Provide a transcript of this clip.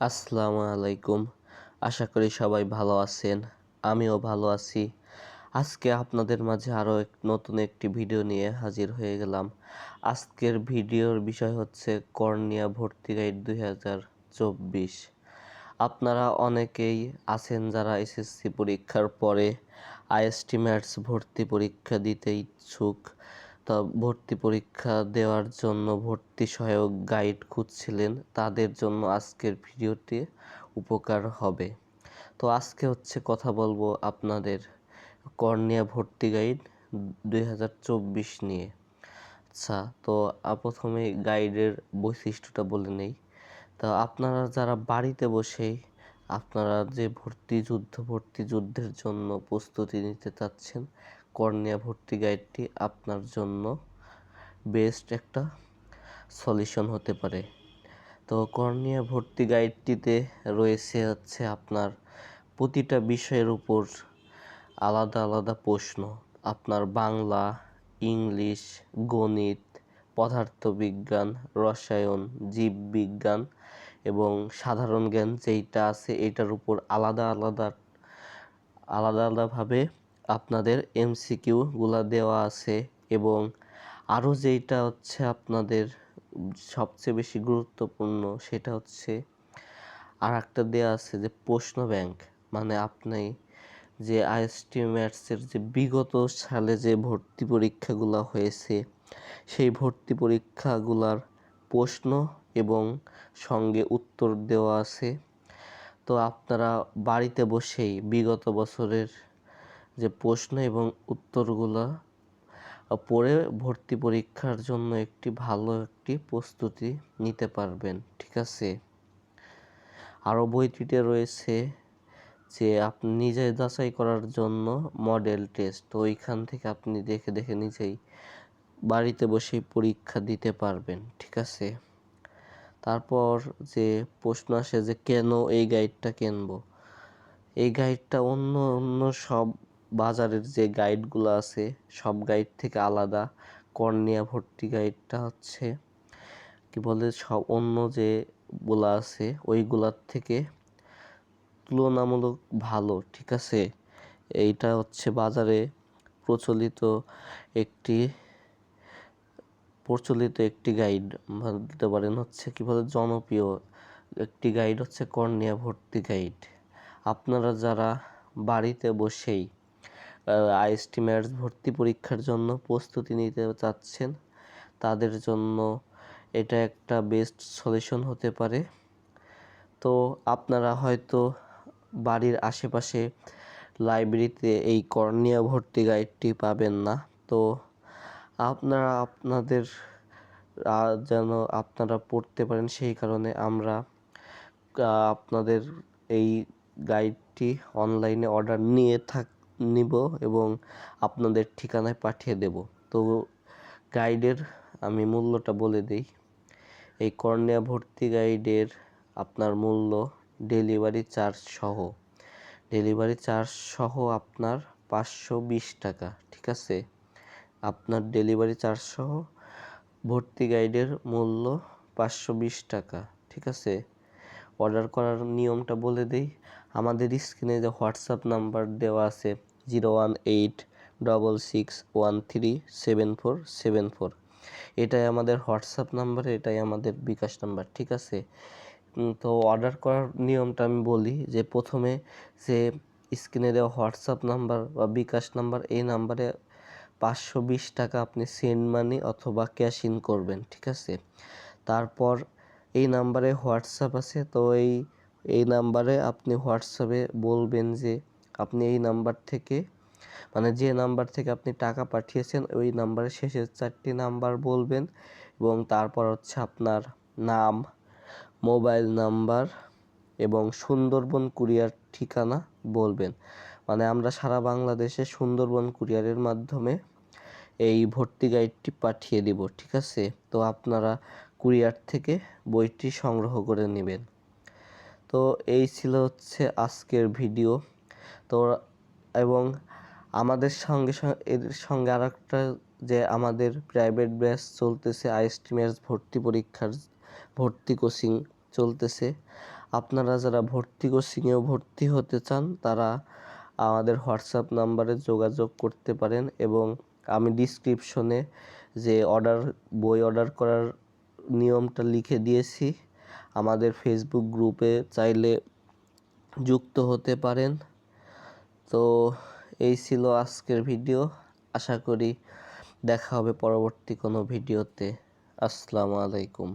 আসসালামু আলাইকুম। আশা করি সবাই ভালো আছেন। আমিও ভালো আছি। আজকে আপনাদের মাঝে আরও এক নতুন একটি ভিডিও নিয়ে হাজির হয়ে গেলাম। আজকের ভিডিওর বিষয় হচ্ছে কর্নিয়া ভর্তি গাইড দুই হাজার চব্বিশ। আপনারা অনেকেই আছেন যারা এসএসসি পরীক্ষার পরে আইএসটি ম্যাথস ভর্তি পরীক্ষা দিতে ইচ্ছুক। তা ভর্তি পরীক্ষা দেওয়ার জন্য ভর্তি সহায়ক গাইড খুঁজছিলেন। তাদের জন্য আজকের ভিডিওটি উপকার হবে। তো আজকে হচ্ছে কথা বলব আপনাদের কর্নিয়া ভর্তি গাইড দুই হাজার চব্বিশ নিয়ে। আচ্ছা তো প্রথমে গাইডের বৈশিষ্ট্যটা বলে নেই। তা আপনারা যারা বাড়িতে বসেই আপনারা যে ভর্তি যুদ্ধ, ভর্তি যুদ্ধের জন্য প্রস্তুতি নিতে চাচ্ছেন কর্নিয়া ভর্তি গাইডটি আপনার জন্য বেস্ট একটা সলিউশন হতে পারে। তো কর্নিয়া ভর্তি গাইডটিতে রয়েছে হচ্ছে আপনার প্রতিটা বিষয়ের উপর আলাদা আলাদা প্রশ্ন। আপনার বাংলা, ইংলিশ, গণিত, পদার্থবিজ্ঞান, রসায়ন, জীববিজ্ঞান এবং সাধারণ জ্ঞান যেইটা আছে এটার উপর আলাদা আলাদা আলাদা আলাদাভাবে আপনাদের এমসিকিউগুলা দেওয়া আছে এবং আরও যেইটা হচ্ছে আপনাদের সবচেয়ে বেশি গুরুত্বপূর্ণ সেটা হচ্ছে আর একটা দেওয়া আছে যে প্রশ্ন ব্যাংক। মানে আপনি যে আইএসটি ম্যাথসের যে বিগত সালে যে ভর্তি পরীক্ষাগুলো হয়েছে, সেই ভর্তি পরীক্ষাগুলার প্রশ্ন এবং সঙ্গে উত্তর দেওয়া আছে। তো আপনারা বাড়িতে বসেই বিগত বছরের যে প্রশ্ন এবং উত্তরগুলো পড়ে ভর্তি পরীক্ষার জন্য একটি ভালো একটি প্রস্তুতি নিতে পারবেন, ঠিক আছে? আরও বইটিতে রয়েছে যে আপনি নিজে যাচাই করার জন্য মডেল টেস্ট। তো ওইখান থেকে আপনি দেখে দেখে নিজেই বাড়িতে বসেই পরীক্ষা দিতে পারবেন, ঠিক আছে? তারপর যে প্রশ্ন আসে যে কেন এই গাইডটা কিনবো? এই গাইডটা অন্য অন্য সব বাজারের যে গাইডগুলো আছে, সব গাইড থেকে আলাদা। কর্নিয়া ভর্তি গাইডটা হচ্ছে, কি বলে, সব অন্য যেগুলো আছে, ওইগুলার থেকে তুলনামূলক ভালো, ঠিক আছে? এইটা হচ্ছে বাজারে প্রচলিত একটি প্রচলিত একটি গাইড বলতে পারেন হচ্ছে, কি বলে, জনপ্রিয় একটি গাইড হচ্ছে কর্নিয়া ভর্তি গাইড আপনারা যারা বাড়িতে বসেই আইএসটি ম্যাথস ভর্তি পরীক্ষার জন্য প্রস্তুতি নিতে চাচ্ছেন। তাদের জন্য এটা একটা বেস্ট সলিউশন হতে পারে। তো আপনারা হয়তো বাড়ির আশেপাশে লাইব্রেরিতে এই কর্নিয়া ভর্তি গাইডটি পাবেন না। তো আপনারা, আপনাদের যেন আপনারা পড়তে পারেন সেই কারণে আমরা আপনাদের এই গাইডটি অনলাইনে অর্ডার নিয়ে থাক নিব এবং আপনাদের ঠিকানায় পাঠিয়ে দেব। তো গাইডের আমি মূল্যটা বলে দিই। এই কর্নিয়া ভর্তি গাইডের আপনার মূল্য ডেলিভারি চার্জ সহ। ডেলিভারি চার্জ সহ আপনার পাঁচশো বিশ টাকা, ঠিক আছে? আপনার ডেলিভারি চার্জ সহ ভর্তি গাইডের মূল্য পাঁচশো বিশ টাকা, ঠিক আছে? অর্ডার করার নিয়মটা বলে দিই। আমাদের স্ক্রিনে যে হোয়াটসঅ্যাপ নাম্বার দেওয়া আছে zero one eight double six one three seven four seven four. এটাই আমাদের হোয়াটসঅ্যাপ নাম্বার, এটাই আমাদের বিকাশ নাম্বার, ঠিক আছে? তো অর্ডার করার নিয়মটা আমি বলি যে প্রথমে যে স্ক্রিনে দেওয়া হোয়াটসঅ্যাপ নাম্বার বা বিকাশ নাম্বার, এই নাম্বারে পাঁচশো বিশ টাকা আপনি সেন্ড মানি অথবা ক্যাশ ইন করবেন, ঠিক আছে? তারপর এই নাম্বারে হোয়াটসঅ্যাপ আছে, তো এই এই নাম্বারে আপনি হোয়াটসঅ্যাপে বলবেন যে আপনি এই নাম্বার থেকে মানে যে নাম্বার থেকে আপনি টাকা পাঠিয়েছেন, ওই নাম্বারের শেষের চারটি নাম্বার বলবেন এবং তারপর হচ্ছে আপনার নাম, মোবাইল নাম্বার এবং সুন্দরবন কুরিয়ার ঠিকানা বলবেন। মানে আমরা সারা বাংলাদেশে সুন্দরবন কুরিয়ারের মাধ্যমে এই ভর্তি গাইডটি পাঠিয়ে দিব, ঠিক আছে? তো আপনারা কুরিয়ার থেকে বইটি সংগ্রহ করে নেবেন। তো এই ছিল হচ্ছে আজকের ভিডিও। তো এবং আমাদের সঙ্গে এর সঙ্গে আর একটা যে আমাদের প্রাইভেট ব্যাচ চলতেছে আইএসটি ম্যাথস ভর্তি পরীক্ষার ভর্তি কোচিং চলতেছে। আপনারা যারা ভর্তি কোচিংয়েও ভর্তি হতে চান, তারা আমাদের হোয়াটসঅ্যাপ নাম্বারে যোগাযোগ করতে পারেন এবং আমি ডিসক্রিপশনে যে অর্ডার বই অর্ডার করার নিয়মটা লিখে দিয়েছি। আমাদের ফেসবুক গ্রুপে চাইলে যুক্ত হতে পারেন। তো এই ছিল আজকের ভিডিও। আশা করি দেখা হবে পরবর্তী কোনো ভিডিওতে। আসসালামু আলাইকুম।